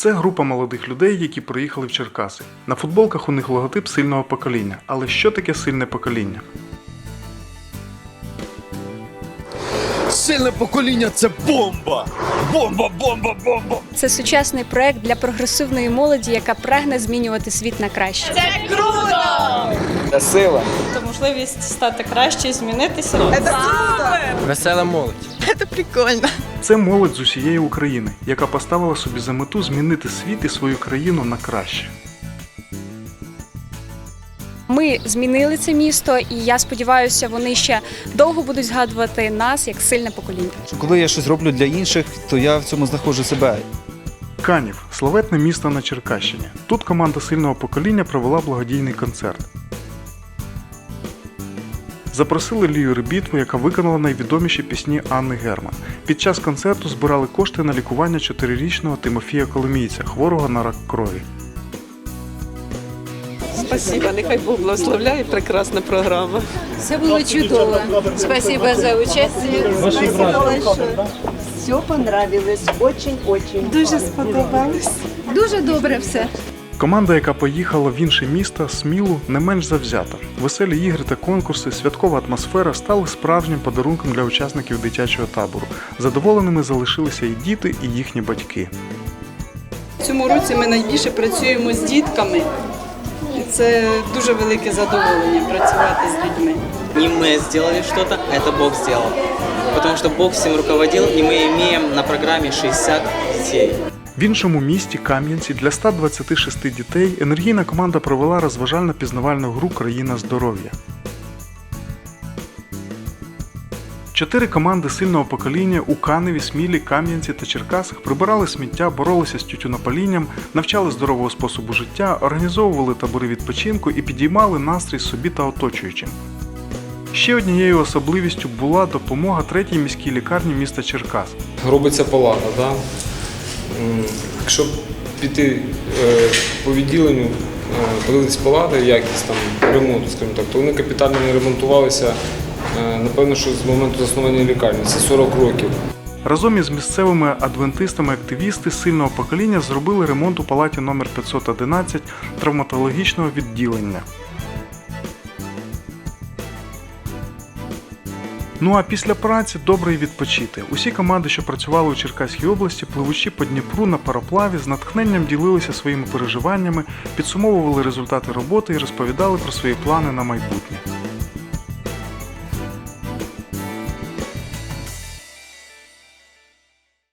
Це група молодих людей, які приїхали в Черкаси. На футболках у них логотип сильного покоління. Але що таке сильне покоління? Сильне покоління це бомба! Бомба, бомба, бомба! Це сучасний проект для прогресивної молоді, яка прагне змінювати світ на краще. Сила. Це можливість стати краще, змінитися. Весела молодь. Це молодь з усієї України, яка поставила собі за мету змінити світ і свою країну на краще. Ми змінили це місто, і я сподіваюся, вони ще довго будуть згадувати нас як сильне покоління. Коли я щось роблю для інших, то я в цьому знаходжу себе. Канів славетне місто на Черкащині. Тут команда сильного покоління провела благодійний концерт. Запросили Лію Ребітву, яка виконала найвідоміші пісні Анни Герман. Під час концерту збирали кошти на лікування чотирирічного Тимофія Коломійця, хворого на рак крові. Спасибо, нехай Бог благословляє, прекрасна програма. Все было чудово. Спасибо за участие. Спасибо большое. Все понравилось, очень-очень. Дуже сподобалось. Дуже добре все. Команда, яка поїхала в інше місто, смілу, не менш завзята. Веселі ігри та конкурси, святкова атмосфера стали справжнім подарунком для учасників дитячого табору. Задоволеними залишилися і діти, і їхні батьки. В цьому році ми найбільше працюємо з дітками. І це дуже велике задоволення працювати з людьми. Не мы сделали что-то, а это Бог сделал. Потому что Бог всем руководил, и мы имеем на программе 60 детей. В іншому місті Кам'янці для 126 дітей енергійна команда провела розважально-пізнавальну гру Країна здоров'я. Чотири команди сильного покоління у Каневі, Смілі, Кам'янці та Черкасах прибирали сміття, боролися з тютюнопалінням, навчали здорового способу життя, організовували табори відпочинку і підіймали настрій собі та оточуючим. Ще однією особливістю була допомога третій міській лікарні міста Черкас. робиться палата. Да? Якщо піти е, по відділенню, е, подивитись палати, якість там ремонту, скажімо так, то вони капітально не ремонтувалися, е, напевно, що з моменту заснування лікарні. Це 40 років. Разом із місцевими адвентистами активісти сильного покоління зробили ремонт у палаті номер 511 травматологічного відділення. Ну а після праці добре й відпочити. Усі команди, що працювали у Черкаській області, пливучи по Дніпру на пароплаві, з натхненням ділилися своїми переживаннями, підсумовували результати роботи і розповідали про свої плани на майбутнє.